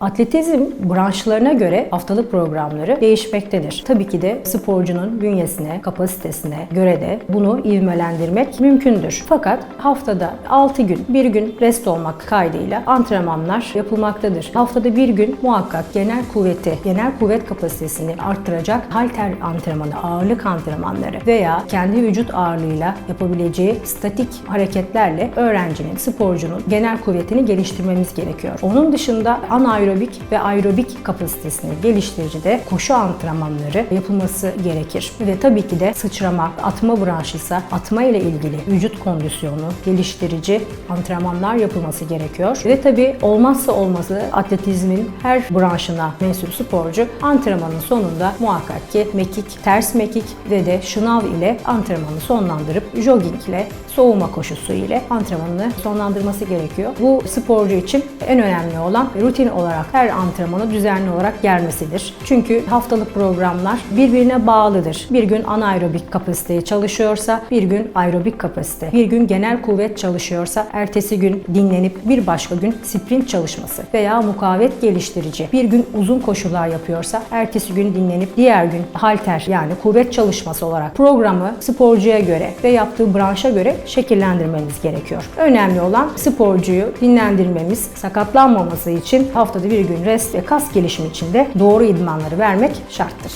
Atletizm branşlarına göre haftalık programları değişmektedir. Tabii ki de sporcunun bünyesine, kapasitesine göre de bunu ivmelendirmek mümkündür. Fakat haftada 6 gün, bir gün rest olmak kaydıyla antrenmanlar yapılmaktadır. Haftada bir gün muhakkak genel kuvveti, genel kuvvet kapasitesini arttıracak halter antrenmanı, ağırlık antrenmanları veya kendi vücut ağırlığıyla yapabileceği statik hareketlerle öğrencinin, sporcunun genel kuvvetini geliştirmemiz gerekiyor. Onun dışında anaerobik ve aerobik kapasitesini geliştirici de koşu antrenmanları yapılması gerekir. Ve tabii ki de sıçrama, atma branşıysa atma ile ilgili vücut kondisyonu geliştirici antrenmanlar yapılması gerekiyor. Ve tabii olmazsa olmazı atletizmin her branşına mensup sporcu antrenmanın sonunda muhakkak ki mekik, ters mekik ve de şınav ile antrenmanı sonlandırıp jogging ile soğuma koşusu ile antrenmanını sonlandırması gerekiyor. Bu sporcu için en önemli olan rutin olarak her antrenmanı düzenli olarak gelmesidir. Çünkü haftalık programlar birbirine bağlıdır. Bir gün anaerobik kapasiteyi çalışıyorsa bir gün aerobik kapasite. Bir gün genel kuvvet çalışıyorsa ertesi gün dinlenip bir başka gün sprint çalışması veya mukavemet geliştirici. Bir gün uzun koşular yapıyorsa ertesi gün dinlenip diğer gün halter yani kuvvet çalışması olarak programı sporcuya göre ve yaptığı branşa göre şekillendirmemiz gerekiyor. Önemli olan sporcuyu dinlendirmemiz, sakatlanmaması için haftada bir gün rest ve kas gelişimi için de doğru idmanları vermek şarttır.